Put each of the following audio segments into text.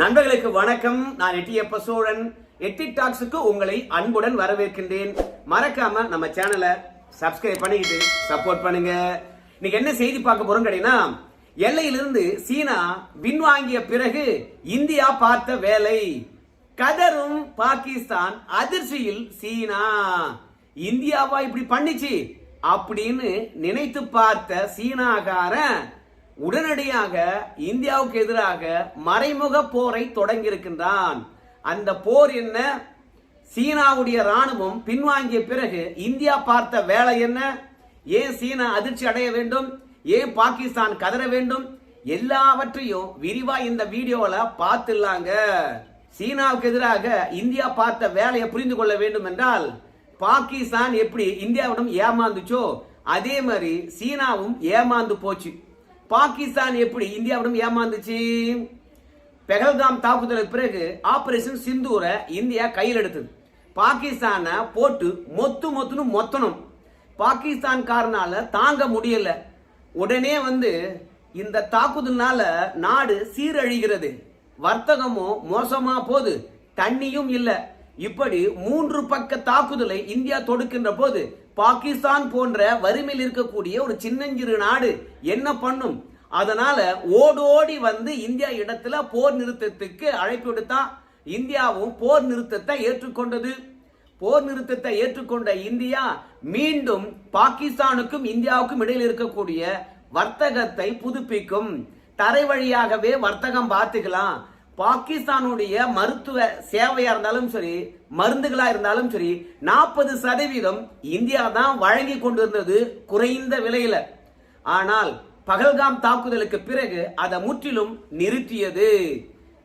நண்பர்களுக்கு வணக்கம். நான் எட்டியப்ப சோழன் எட்டி டாக்ஸுக்கு உங்களை அன்புடன் வரவேற்கின்றேன். மறக்காம நம்ம சேனலை சப்ஸ்கிரைப் பண்ணிக்கிட்டு சப்போர்ட் பண்ணுங்க. இன்னைக்கு என்ன செய்தி பார்க்க போறோம் கேட்டீங்கன்னா எல்லையிலிருந்து சீனா பின்வாங்கிய பிறகு இந்தியா பார்த்த வேலை. கதரும் பாகிஸ்தான் அதிர்ச்சியில் சீனா. இந்தியாவா இப்படி பண்ணிச்சு? அப்படின்னு நினைத்து பார்த்த சீனாகாரன் உடனடியாக இந்தியாவுக்கு எதிராக மறைமுக போரை தொடங்கியிருக்கின்றான். அந்த போர் என்ன? சீனாவுடைய ராணுவம் பின்வாங்கிய பிறகு இந்தியா பார்த்த வேலை என்ன? ஏன் சீனா அதிர்ச்சி அடைய வேண்டும்? ஏன் பாகிஸ்தான் கதற வேண்டும்? எல்லாவற்றையும் விரிவா இந்த வீடியோவில் பார்த்துலாங்க சீனாவுக்கு எதிராக இந்தியா பார்த்த வேலையை புரிந்து கொள்ள வேண்டும் என்றால் பாகிஸ்தான் எப்படி இந்தியாவிடம் ஏமாந்துச்சோ அதே மாதிரி சீனாவும் ஏமாந்து போச்சு. பாகிஸ்தான் எப்படி இந்தியாவிடம் ஏமாந்துச்சு? பெகல்காம் தாக்குதலுக்கு பிறகு ஆபரேஷன் சிந்தூரை இந்தியா கையில் எடுத்தது. பாகிஸ்தானை போட்டு மொத்து மொத்துன்னு மொத்தணும். பாகிஸ்தான்காரனால தாங்க முடியல. உடனே வந்து இந்த தாக்குதல்னால நாடு சீரழிகிறது. வர்த்தகமும் மோசமா போது தண்ணியும் இல்லை. இப்படி மூன்று பக்க தாக்குதலை இந்தியா தொடுக்கின்ற போது பாகிஸ்தான் போன்ற வறுமையில் இருக்கக்கூடிய ஒரு சின்னஞ்சிறு நாடு என்ன பண்ணும்? அதனால ஓடோடி வந்து இந்தியா இடத்துல போர் நிறுத்தத்துக்கு அழைப்பு விடுத்தா இந்தியாவும் போர் நிறுத்தத்தை ஏற்றுக்கொண்டது. போர் நிறுத்தத்தை ஏற்றுக்கொண்ட இந்தியா மீண்டும் பாகிஸ்தானுக்கும் இந்தியாவுக்கும் இடையில் இருக்கக்கூடிய வர்த்தகத்தை புதுப்பிக்கும் தரை வழியாகவே வர்த்தகம் பார்த்துக்கலாம். பாகிஸ்தானுடைய மருத்துவ சேவையா இருந்தாலும் சரி மருந்துகளா இருந்தாலும் சரி நாற்பது சதவீதம் இந்தியா தான் வழங்கி கொண்டிருந்தது குறைந்த விலையில. ஆனால் பகல்காம் தாக்குதலுக்கு பிறகு அதை முற்றிலும் நிறுத்தியது.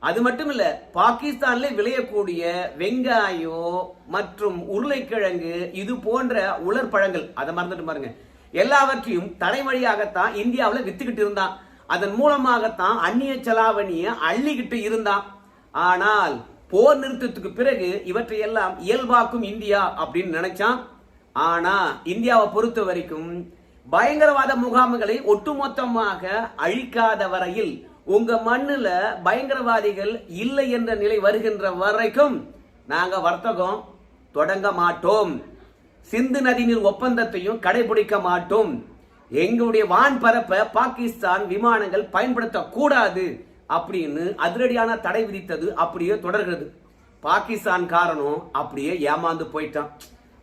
அது மட்டும் இல்ல பாகிஸ்தான்ல விளையக்கூடிய வெங்காயம் மற்றும் உருளைக்கிழங்கு இது போன்ற உலர் பழங்கள் அதை மறந்துட்டு பாருங்க எல்லாவற்றையும் தலைமொழியாகத்தான் இந்தியாவில் வித்துக்கிட்டு இருந்தான். அதன் மூலமாகத்தான் அந்நிய செலாவணியை அள்ளிக்கிட்டு இருந்தான் ஆனால் போர் நிறுத்தத்துக்கு பிறகு இவற்றை எல்லாம் இயல்பாக்கும் இந்தியா அப்படின்னு நினைச்சான். ஆனா இந்தியாவை பொறுத்த வரைக்கும் பயங்கரவாத முகாம்களை ஒட்டுமொத்தமாக அழிக்காத வரையில் உங்க மண்ணுல பயங்கரவாதிகள் இல்லை என்ற நிலை வருகின்ற வரைக்கும் நாங்க வர்த்தகம் தொடங்க மாட்டோம். சிந்து நதிநீர் ஒப்பந்தத்தையும் கடைபிடிக்க மாட்டோம். எங்களுடைய வான் பரப்பை பாகிஸ்தான் விமானங்கள் பயன்படுத்தக்கூடாது அப்படின்னு அதிரடியான தடை விதித்தது அப்படியே தொடர்கிறது. பாகிஸ்தான் காரணம் அப்படியே ஏமாந்து போயிட்டான்.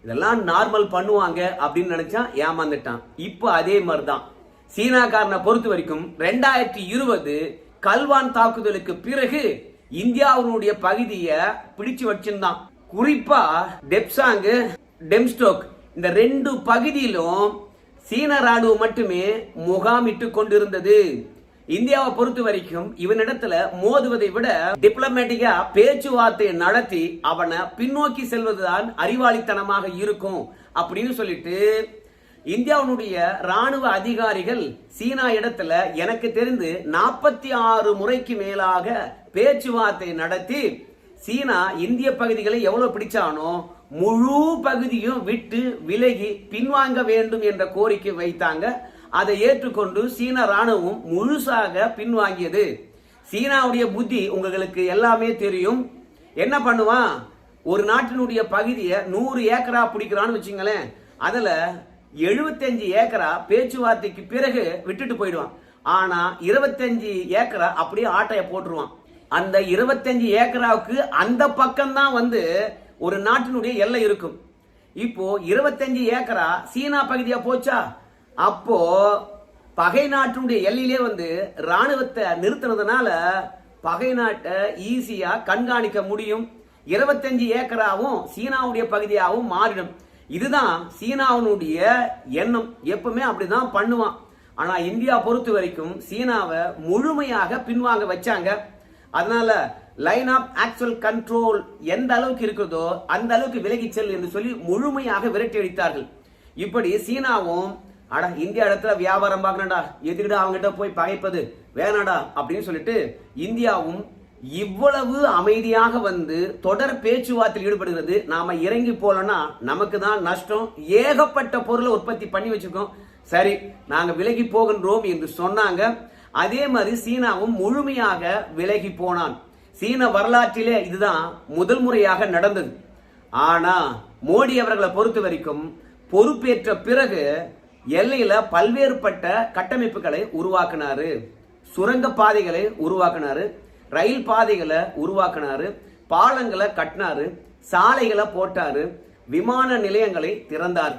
இதெல்லாம் நார்மல் பண்ணுவாங்க அப்படின்னு நினைச்சா ஏமாந்துட்டான். இப்போ அதே மாதிரிதான். சீனாக்காரனை பொறுத்த வரைக்கும் ரெண்டாயிரத்தி இருபது கல்வான் தாக்குதலுக்கு பிறகு இந்தியாவினுடைய பகுதியை பிடிச்சு வச்சிருந்தான். குறிப்பா டெப்சாங்கு டெம்ஸ்டோக் இந்த ரெண்டு பகுதியிலும் சீன ராணுவம் மட்டுமே முகாமிட்டு கொண்டிருந்தது. இந்தியாவை பொறுத்த வரைக்கும் இவனிடத்துல மோதுவதை விட டிப்ளமேட்டிக்கா பேச்சுவார்த்தை நடத்தி அவனை பின்னோக்கி செல்வதுதான் அறிவாளித்தனமாக இருக்கும் அப்படின்னு சொல்லிட்டு இந்தியாவுடைய ராணுவ அதிகாரிகள் சீனா இடத்துல எனக்கு தெரிந்து நாற்பத்தி ஆறு முறைக்கு மேலாக பேச்சுவார்த்தை நடத்தி சீனா இந்திய பகுதிகளை எவ்வளவு பிடிச்சானோ முழு பகுதியும் விட்டு விலகி பின்வாங்க வேண்டும் என்ற கோரிக்கை வைத்தாங்க. அதை ஏற்றுக்கொண்டு சீன ராணுவம் முழுசாக பின்வாங்கியது. சீனாவுடைய புத்தி உங்களுக்கு எல்லாமே தெரியும். என்ன பண்ணுவான்? ஒரு நாட்டினுடைய பகுதியை நூறு ஏக்கரா பிடிக்கிறான்னு வச்சுங்களேன். அதில் எழுபத்தஞ்சு ஏக்கரா பேச்சுவார்த்தைக்கு பிறகு விட்டுட்டு போயிடுவான். ஆனால் இருபத்தஞ்சு ஏக்கரா அப்படியே ஆட்டையை போட்டுருவான். அந்த இருபத்தஞ்சு ஏக்கராவுக்கு அந்த பக்கம்தான் வந்து ஒரு நாட்டினுடைய எல்லை இருக்கும். இப்போ இருபத்தஞ்சு ஏக்கரா சீனா பகுதியா போச்சா? அப்போ பகை நாட்டினுடைய எல்லையிலே வந்து ராணுவத்தை நிறுத்தினதுனால பகை நாட்டை ஈஸியா கண்காணிக்க முடியும். இருபத்தஞ்சு ஏக்கராவும் சீனாவுடைய பகுதியாகவும் மாறிடும். இதுதான் சீனாவினுடைய எண்ணம். எப்பவுமே அப்படிதான் பண்ணுவான். ஆனா இந்தியா பொறுத்த வரைக்கும் சீனாவை முழுமையாக பின்வாங்க வச்சாங்க. அதனால லைன் ஆஃப் ஆக்சுவல் கண்ட்ரோல் எந்த அளவுக்கு இருக்கிறதோ அந்த அளவுக்கு விலகி செல் என்று சொல்லி முழுமையாக விரட்டி அடித்தார்கள். இப்படி சீனாவும் அட இந்தியா இடத்துல வியாபாரம் பார்க்கணும்டா எதுக்கிட்ட அவங்ககிட்ட போய் பகைப்பது வேணாடா அப்படின்னு சொல்லிட்டு இந்தியாவும் இவ்வளவு அமைதியாக வந்து தொடர் பேச்சுவார்த்தையில் ஈடுபடுகிறது. நாம இறங்கி போலன்னா நமக்கு தான் நஷ்டம். ஏகப்பட்ட பொருளை உற்பத்தி பண்ணி வச்சிருக்கோம். சரி நாங்க விலகி போகின்றோம் என்று சொன்னாங்க. அதே மாதிரி சீனாவும் முழுமையாக விலகி போனான். சீன வரலாற்றிலே இதுதான் முதல் முறையாக நடந்தது. ஆனா மோடி அவர்களை பொறுத்த வரைக்கும் பொறுப்பேற்ற பிறகு எல்லையில பல்வேறுபட்ட கட்டமைப்புகளை உருவாக்குனாரு. சுரங்க பாதைகளை உருவாக்குனாரு. ரயில் பாதைகளை உருவாக்குனாரு. பாலங்களை கட்டினாரு. சாலைகளை போட்டாரு. விமான நிலையங்களை திறந்தார்.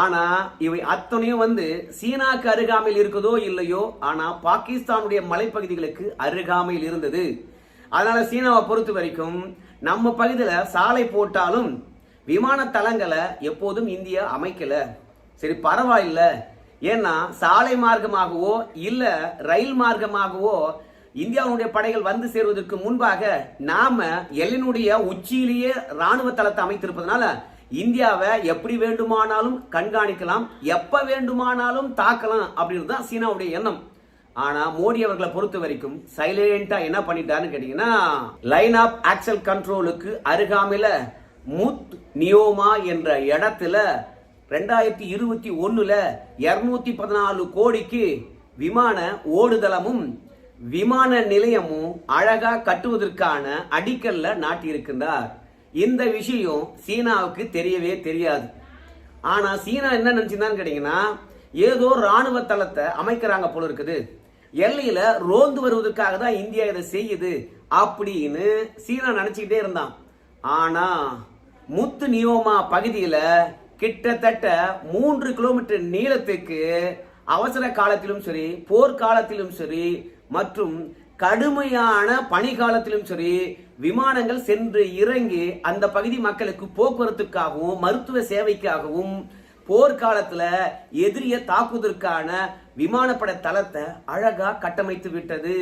ஆனா இவை அத்தனையும் வந்து சீனாக்கு அருகாமையில் இருக்குதோ இல்லையோ ஆனா பாகிஸ்தானுடைய மலைப்பகுதிகளுக்கு அருகாமையில் இருந்தது. அதனால சீனாவை பொறுத்த வரைக்கும் நம்ம பகுதியில் சாலை போட்டாலும் விமான தளங்களை எப்போதும் இந்தியா அமைக்கல. சரி பரவாயில்ல. ஏன்னா சாலை மார்க்கமாகவோ இல்ல ரயில் மார்க்கமாகவோ இந்தியாவுடைய படைகள் வந்து சேருவதற்கு முன்பாக நாம எல்லினுடைய உச்சியிலேயே ராணுவ தளத்தை அமைத்திருப்பதனால இந்தியாவை எப்படி வேண்டுமானாலும் கண்காணிக்கலாம் எப்ப வேண்டுமானாலும் தாக்கலாம் அப்படின்றது தான் சீனாவுடைய எண்ணம். ஆனா மோடி அவர்களை பொறுத்த வரைக்கும் சைலண்டா என்ன பண்ணிட்டாருன்னு கேட்டீங்கன்னா லைன் ஆஃப் ஆக்சல் கண்ட்ரோலுக்கு அருகாமையில முத் நியோமா என்ற இடத்துல ரெண்டாயிரத்தி இருபத்தி ஒன்றில் இருநூத்தி பதினாலு கோடிக்கு விமான ஓடுதளமும் விமான நிலையமும் அழகா கட்டுவதற்கான அடிக்கல்ல நாட்டியிருக்கின்றார். இந்த விஷயம் சீனாவுக்கு தெரியவே தெரியாது. ஆனால் சீனா என்ன நினச்சிருந்தான்னு கேட்டிங்கன்னா ஏதோ ராணுவ தளத்தை அமைக்கிறாங்க போல இருக்குது. எல்லையில் ரோந்து வருவதற்காக தான் இந்தியா இதை செய்யுது அப்படின்னு சீனா நினச்சிக்கிட்டே இருந்தான். ஆனால் முத்து நியோமா பகுதியில் கிட்டத்தட்ட மூன்று கிலோமீட்டர் நீளத்துக்கு அவசர காலத்திலும் சரி போர்க்காலத்திலும் சரி மற்றும் கடுமையான பனிகாலத்திலும் சரி விமானங்கள் சென்று இறங்கி அந்த பகுதி மக்களுக்கு போக்குவரத்துக்காகவும் மருத்துவ சேவைக்காகவும் போர்க்காலத்துல எதிரிய தாக்குவதற்கான விமானப்பட தளத்தை அழகா கட்டமைத்து விட்டது.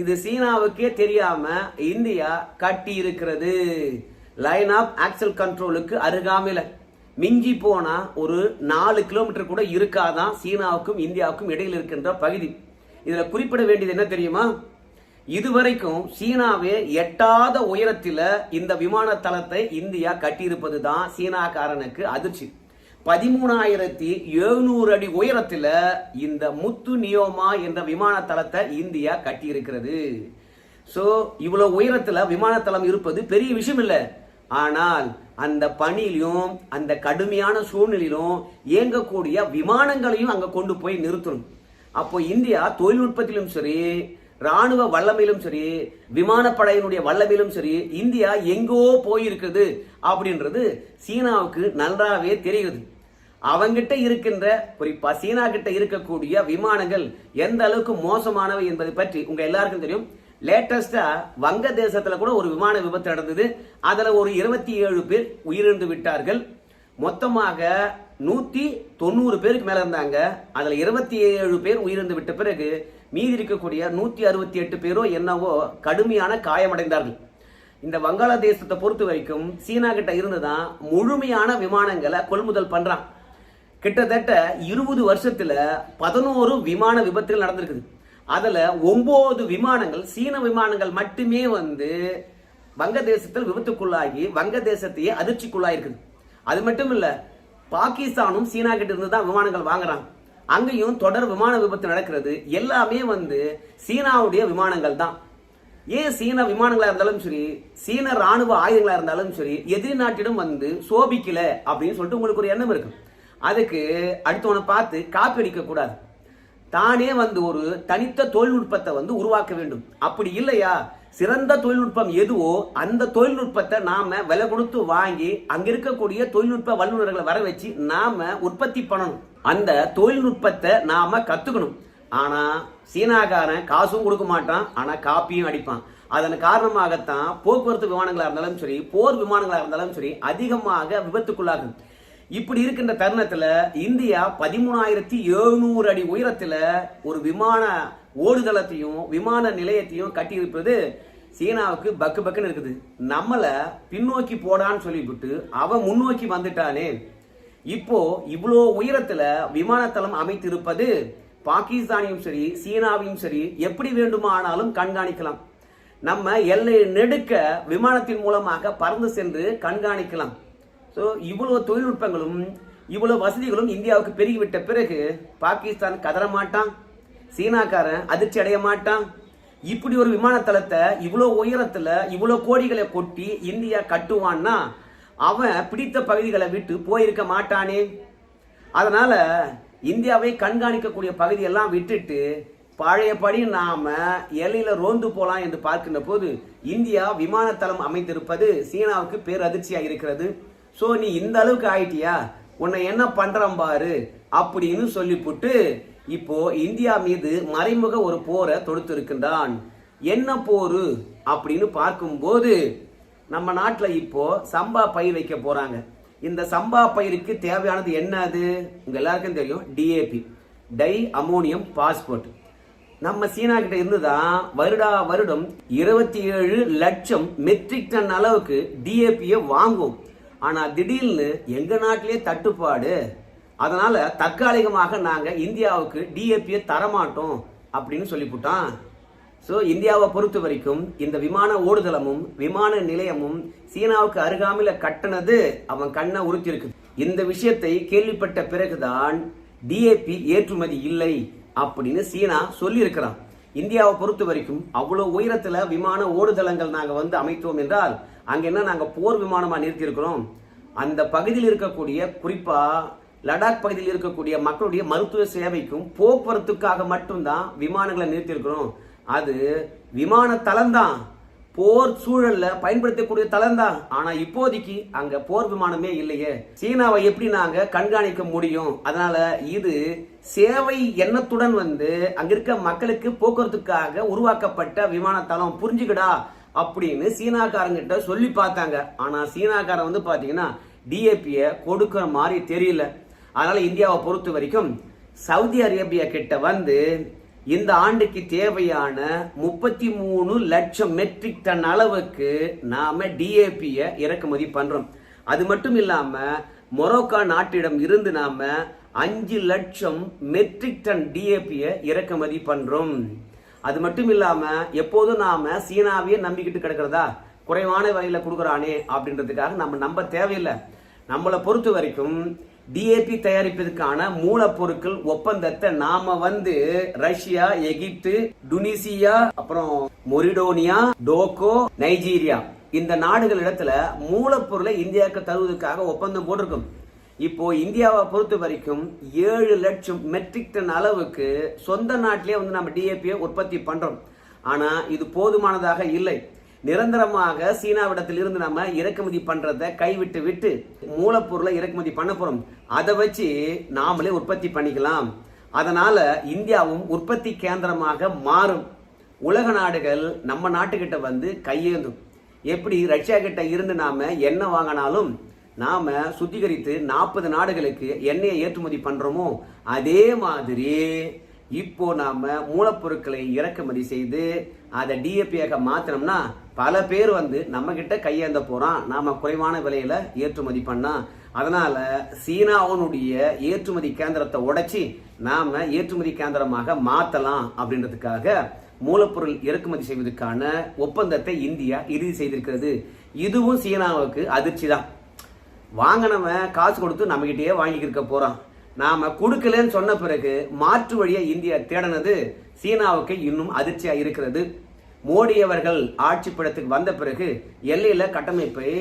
இது சீனாவுக்கே தெரியாம இந்தியா கட்டி இருக்கிறது. லைன் ஆஃப் ஆக்சல் கண்ட்ரோலுக்கு அருகாமையில். மிஞ்சி போனா ஒரு நாலு கிலோமீட்டர் கூட இருக்காதான் சீனாவுக்கும் இந்தியாவுக்கும் இடையில் இருக்கின்ற பகுதி. இதுல குறிப்பிட வேண்டியது என்ன தெரியுமா? இதுவரைக்கும் சீனாவே எட்டாத உயரத்தில் இந்த விமான தளத்தை இந்தியா கட்டியிருப்பது தான் சீனாக்காரனுக்கு அதிர்ச்சி. பதிமூணாயிரத்தி எழுநூறு அடி உயரத்தில் இந்த முத்து நியோமா என்ற விமான தளத்தை இந்தியா கட்டியிருக்கிறது. ஸோ இவ்வளோ உயரத்தில் விமானத்தளம் இருப்பது பெரிய விஷயம் இல்லை ஆனால் அந்த பணியிலும் அந்த கடுமையான சூழ்நிலையிலும் இயங்கக்கூடிய விமானங்களையும் அங்கே கொண்டு போய் நிறுத்தணும். அப்போ இந்தியா தொழில்நுட்பத்திலும் சரி ராணுவ வல்லமையிலும் சரி விமானப்படையினுடைய வல்லமையிலும் சரி இந்தியா எங்கோ போயிருக்குது அப்படின்றது சீனாவுக்கு நன்றாகவே தெரியுது அவங்கிட்ட இருக்கின்ற குறிப்பா சீனா கிட்ட இருக்கக்கூடிய விமானங்கள் எந்த அளவுக்கு மோசமானவை என்பதை பற்றி உங்க எல்லாருக்கும் தெரியும். லேட்டஸ்டா வங்க தேசத்துல கூட ஒரு விமான விபத்து நடந்தது. அதுல ஒரு இருபத்தி ஏழு பேர் உயிரிழந்து விட்டார்கள். மொத்தமாக நூற்றி தொண்ணூறு பேருக்கு மேலே இருந்தாங்க. அதில் இருபத்தி ஏழு பேர் உயிரிழந்து விட்ட பிறகு மீதி இருக்கக்கூடிய நூற்றி அறுபத்தி எட்டு பேரோ என்னவோ கடுமையான காயமடைந்தார்கள். இந்த வங்காளதேசத்தை பொறுத்த வரைக்கும் சீனா கிட்ட இருந்துதான் முழுமையான விமானங்களை கொள்முதல் பண்ணுறான் கிட்டத்தட்ட இருபது வருஷத்தில் பதினோரு விமான விபத்துகள் நடந்திருக்குது. அதில் ஒம்பது விமானங்கள் சீன விமானங்கள் மட்டுமே வந்து வங்கதேசத்தில் விபத்துக்குள்ளாகி வங்கதேசத்தையே அதிர்ச்சிக்குள்ளாயிருக்குது. அது மட்டும் இல்லை பாகிஸ்தானும் சீனா கிட்ட இருந்து தான் விமானங்கள் வாங்குறாங்க. அங்கேயும் தொடர் விமான விபத்து நடக்கிறது. எல்லாமே வந்து சீனாவுடைய விமானங்கள் தான். ஏன் சீன விமானங்களா இருந்தாலும் சரி சீன ராணுவ ஆயுதங்களா இருந்தாலும் சரி எதிரி நாட்டிடம் வந்து சோபிக்கல அப்படின்னு சொல்லிட்டு உங்களுக்கு ஒரு எண்ணம் இருக்கு. அதுக்கு அடுத்தவனை பார்த்து காப்பி அடிக்க கூடாது. தானே வந்து ஒரு தனித்த தொழில்நுட்பத்தை வந்து உருவாக்க வேண்டும். அப்படி இல்லையா? சிறந்த தொழில்நுட்பம் எதுவோ அந்த தொழில்நுட்பத்தை நாம விலை கொடுத்து வாங்கி அங்க இருக்கக்கூடிய தொழில்நுட்ப வல்லுநர்களை வர வச்சு நாம உற்பத்தி பண்ணணும். அந்த தொழில்நுட்பத்தை நாம கத்துக்கணும். ஆனா சீனாக்காரன் காசும் கொடுக்க மாட்டான் ஆனா காப்பியும் அடிப்பான். அதன் காரணமாகத்தான் போக்குவரத்து விமானங்களா இருந்தாலும் சரி போர் விமானங்களா இருந்தாலும் சரி அதிகமாக விபத்துக்குள்ளாகும். இப்படி இருக்கின்ற தருணத்துல இந்தியா பதிமூணாயிரத்தி எழுநூறு அடி உயரத்துல ஒரு விமான ஓடுதளத்தையும் விமான நிலையத்தையும் கட்டியிருப்பது சீனாவுக்கு பக்கு பக்குன்னு இருக்குது. நம்மளை பின்னோக்கி போடான்னு சொல்லிவிட்டு அவன் முன்னோக்கி வந்துட்டானே. இப்போ இவ்வளோ உயரத்தில் விமானத்தளம் அமைத்திருப்பது பாகிஸ்தானையும் சரி சீனாவையும் சரி எப்படி வேண்டுமானாலும் கண்காணிக்கலாம். நம்ம எல்லை நெடுக்க விமானத்தின் மூலமாக பறந்து சென்று கண்காணிக்கலாம். ஸோ இவ்வளோ தொழில்நுட்பங்களும் இவ்வளோ வசதிகளும் இந்தியாவுக்கு பெருகிவிட்ட பிறகு பாகிஸ்தான் கதற மாட்டான் சீனாக்காரன் அதிர்ச்சி அடைய மாட்டான். இப்படி ஒரு விமான தளத்தை இவ்வளோ உயரத்தில் இவ்வளோ கோடிகளை கொட்டி இந்தியா கட்டுவான்னா அவன் பிடித்த பகுதிகளை விட்டு போயிருக்க மாட்டானே. அதனால் இந்தியாவை கண்காணிக்கக்கூடிய பகுதியெல்லாம் விட்டுட்டு பழையபடி நாம எல்லையில ரோந்து போலாம் என்று பார்க்கின்ற போது இந்தியா விமானத்தளம் அமைத்திருப்பது சீனாவுக்கு பேரதிர்ச்சியா இருக்கிறது. ஸோ நீ இந்த அளவுக்கு ஆயிட்டியா? உன்னை என்ன பண்றான் பாரு அப்படின்னு சொல்லிப்புட்டு இப்போ இந்தியா மீது மறைமுக ஒரு போரை தொடுத்திருக்கின்றான். என்ன போரு? அப்படின்னு பார்க்கும்போது நம்ம நாட்டில் இப்போ சம்பா பயிர் வைக்க போறாங்க. இந்த சம்பா பயிருக்கு தேவையானது என்ன அது? உங்க எல்லாருக்கும் தெரியும் டிஏபி டை அமோனியம் பாஸ்போர்ட். நம்ம சீனா கிட்ட இருந்து தான் வருடா வருடம் இருபத்தி ஏழு லட்சம் மெட்ரிக் டன் அளவுக்கு டிஏபியை வாங்கும் ஆனா திடீர்னு எங்க நாட்டிலே தட்டுப்பாடு? அதனால தற்காலிகமாக நாங்கள் இந்தியாவுக்கு டிஏபியை தரமாட்டோம் அப்படின்னு சொல்லிவிட்டான் ஸோ இந்தியாவை பொறுத்த வரைக்கும் இந்த விமான ஓடுதளமும் விமான நிலையமும் சீனாவுக்கு அருகாமையில் கட்டினது அவன் கண்ணை உறுத்தியிருக்கு. இந்த விஷயத்தை கேள்விப்பட்ட பிறகுதான் டிஏபி ஏற்றுமதி இல்லை அப்படின்னு சீனா சொல்லியிருக்கிறான். இந்தியாவை பொறுத்த வரைக்கும் அவ்வளோ உயரத்தில் விமான ஓடுதளங்கள் நாங்கள் வந்து அமைத்தோம் என்றால் அங்கே என்ன நாங்கள் போர் விமானமாக நிறுத்தியிருக்கிறோம்? அந்த பகுதியில் இருக்கக்கூடிய குறிப்பாக லடாக் பகுதியில் இருக்கக்கூடிய மக்களுடைய மருத்துவ சேவைக்கும் போக்குவரத்துக்காக மட்டும்தான் விமானங்களை நிறுத்தியிருக்கிறோம். அது விமான தளம்தான். போர் சூழல்ல பயன்படுத்தக்கூடிய தளம் தான் ஆனா இப்போதைக்கு அங்க போர் விமானமே இல்லையே. சீனாவை எப்படி நாங்க கண்காணிக்க முடியும்? அதனால இது சேவை எண்ணத்துடன் வந்து அங்க இருக்க மக்களுக்கு போக்குவரத்துக்காக உருவாக்கப்பட்ட விமான தளம். புரிஞ்சுக்கடா அப்படின்னு சீனாக்காரங்கிட்ட சொல்லி பார்த்தாங்க. ஆனா சீனாக்காரன் வந்து பாத்தீங்கன்னா டிஏபிய கொடுக்கிற மாதிரி தெரியல. அதனால் இந்தியாவை பொறுத்த வரைக்கும் சவுதி அரேபியா கிட்ட வந்து இந்த ஆண்டுக்கு தேவையான முப்பத்தி மூணு லட்சம் மெட்ரிக் டன் அளவுக்கு நாம டிஏபியை இறக்குமதி பண்றோம். அது மட்டும் இல்லாம மொரோக்கா நாட்டிடம் இருந்து நாம அஞ்சு லட்சம் மெட்ரிக் டன் டிஏபியை இறக்குமதி பண்றோம். அது மட்டும் இல்லாம எப்போதும் நாம சீனாவையே நம்பிக்கிட்டு கிடக்கிறதா? குறைவான விலையில கொடுக்குறானே அப்படின்றதுக்காக நம்ம நம்ப தேவையில்லை. நம்மளை பொறுத்த வரைக்கும் டிஏபி தயாரிப்பதற்கான மூலப்பொருட்கள் ஒப்பந்தத்தை நாம வந்து ரஷ்யா எகிப்து டுனிசியா அப்புறம் மொரிடோனியா டோகோ நைஜீரியா இந்த நாடுகள் இடத்துல மூலப்பொருளை இந்தியாவுக்கு தருவதற்காக ஒப்பந்தம் போட்டிருக்கும். இப்போ இந்தியாவை பொறுத்த வரைக்கும் ஏழு லட்சம் மெட்ரிக் டன் அளவுக்கு சொந்த நாட்டிலே வந்து நம்ம டிஏபியை உற்பத்தி பண்றோம். ஆனா இது போதுமானதாக இல்லை. நிரந்தரமாக சீனாவிடத்தில் இருந்து நம்ம இறக்குமதி பண்றதை கைவிட்டு விட்டு மூலப்பொருளை இறக்குமதி பண்ண போறோம். அதை வச்சு நாமளே உற்பத்தி பண்ணிக்கலாம். அதனால இந்தியாவும் உற்பத்தி கேந்திரமாக மாறும். உலக நாடுகள் நம்ம நாட்டுக்கிட்ட வந்து கையேந்தும். எப்படி ரஷ்யா கிட்ட இருந்து நாம என்ன வாங்கினாலும் நாம சுத்திகரித்து நாற்பது நாடுகளுக்கு எண்ணெயை ஏற்றுமதி பண்றோமோ அதே மாதிரி இப்போ நாம மூலப்பொருட்களை இறக்குமதி செய்து அதை டிஏபியாக மாத்தினோம்னா பல பேர் வந்து நம்மக்கிட்ட கையேந்த போகிறான் நாம் குறைவான விலையில் ஏற்றுமதி பண்ணால் அதனால் சீனாவுனுடைய ஏற்றுமதி கேந்திரத்தை உடைச்சி நாம் ஏற்றுமதி கேந்திரமாக மாற்றலாம் அப்படின்றதுக்காக மூலப்பொருள் இறக்குமதி செய்வதற்கான ஒப்பந்தத்தை இந்தியா இறுதி செய்திருக்கிறது. இதுவும் சீனாவுக்கு அதிர்ச்சி தான். வாங்கினவன் காசு கொடுத்து நம்மகிட்டயே வாங்கிக்கிருக்க போகிறான் நாம் கொடுக்கலன்னு சொன்ன பிறகு மாற்று வழியை இந்தியா தேடினது சீனாவுக்கு இன்னும் அதிர்ச்சியாக இருக்கிறது. மோடி அவர்கள் ஆட்சி படத்துக்கு வந்த பிறகு எல்லையில் கட்டமைப்பை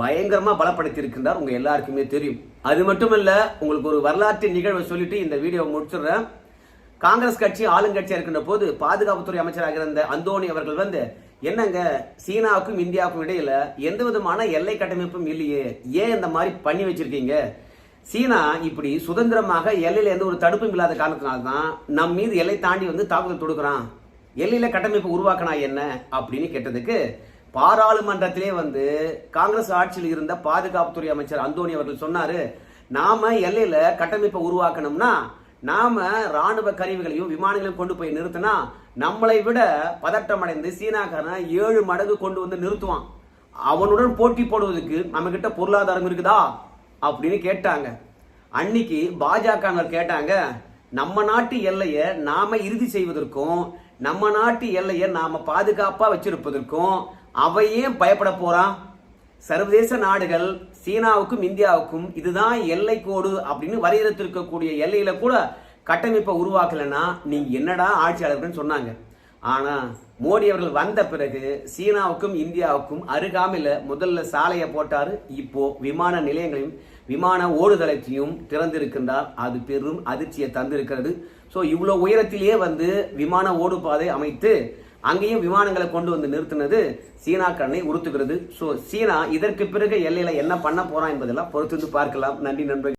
பயங்கரமாக பலப்படுத்தி இருக்கின்றார் எல்லாருக்குமே தெரியும். அது மட்டுமல்ல உங்களுக்கு ஒரு வரலாற்று நிகழ்வை சொல்லிட்டு இந்த வீடியோவை முடிச்சிடுறேன். காங்கிரஸ் கட்சி ஆளுங்கட்சியாக இருக்கின்ற போது பாதுகாப்புத்துறை அமைச்சராக இருந்த அந்தோணி அவர்கள் வந்து என்னங்க சீனாவுக்கும் இந்தியாவுக்கும் இடையில எந்த விதமான எல்லை கட்டமைப்பும் இல்லையே ஏன் இந்த மாதிரி பண்ணி வச்சிருக்கீங்க? சீனா இப்படி சுதந்திரமாக எல்லையில எந்த ஒரு தடுப்பும் இல்லாத காரணத்தினால தான் நம் மீது எல்லை தாண்டி வந்து தாக்குதல் தொடுக்கிறான். எல்லையில் கட்டமைப்பு உருவாக்கினா என்ன அப்படின்னு கேட்டதுக்கு பாராளுமன்றத்திலே வந்து காங்கிரஸ் ஆட்சியில் இருந்த பாதுகாப்புத்துறை அமைச்சர் அந்தோணி அவர்கள் சொன்னாரு நாம எல்லையில கட்டமைப்பை உருவாக்கணும்னா நாம ராணுவ கருவிகளையும் விமானங்களையும் கொண்டு போய் நிறுத்தினா நம்மளை விட பதட்டம் அடைந்து சீனாக்காரன் ஏழு மடங்கு கொண்டு வந்து நிறுத்துவான். அவனுடன் போட்டி போடுவதற்கு நம்ம கிட்ட பொருளாதாரம் இருக்குதா? அப்படின்னு கேட்டாங்க. அன்னைக்கு பாஜக கேட்டாங்க நம்ம நாட்டு எல்லையை நாம இறுதி செய்வதற்கும் நம்ம நாட்டு எல்லையை நாம பாதுகாப்பா வச்சிருப்பதற்கும் அவையே பயப்பட போறான். சர்வதேச நாடுகள் சீனாவுக்கும் இந்தியாவுக்கும் இதுதான் எல்லை கோடு அப்படின்னு வரையறுத்திருக்கக்கூடிய எல்லையில கூட கட்டமைப்பை உருவாக்கலைன்னா நீங்க என்னடா ஆட்சியாளர்கள்னு சொன்னாங்க. ஆனா மோடி அவர்கள் வந்த பிறகு சீனாவுக்கும் இந்தியாவுக்கும் அருகாமையில் முதல்ல சாலையை போட்டாரு. இப்போ விமான நிலையங்களையும் விமான ஓடுதளத்தையும் திறந்திருக்கின்றார். அது பெரும் அதிர்ச்சியை தந்திருக்கிறது. ஸோ இவ்வளோ உயரத்திலேயே வந்து விமான ஓடுபாதை அமைத்து அங்கேயும் விமானங்களை கொண்டு வந்து நிறுத்தினது சீனா கண்ணை உறுத்துகிறது. ஸோ சீனா இதற்கு பிறகு எல்லையில் என்ன பண்ண போகிறான் என்பதெல்லாம் பொறுத்து பார்க்கலாம். நன்றி நண்பர்கள்.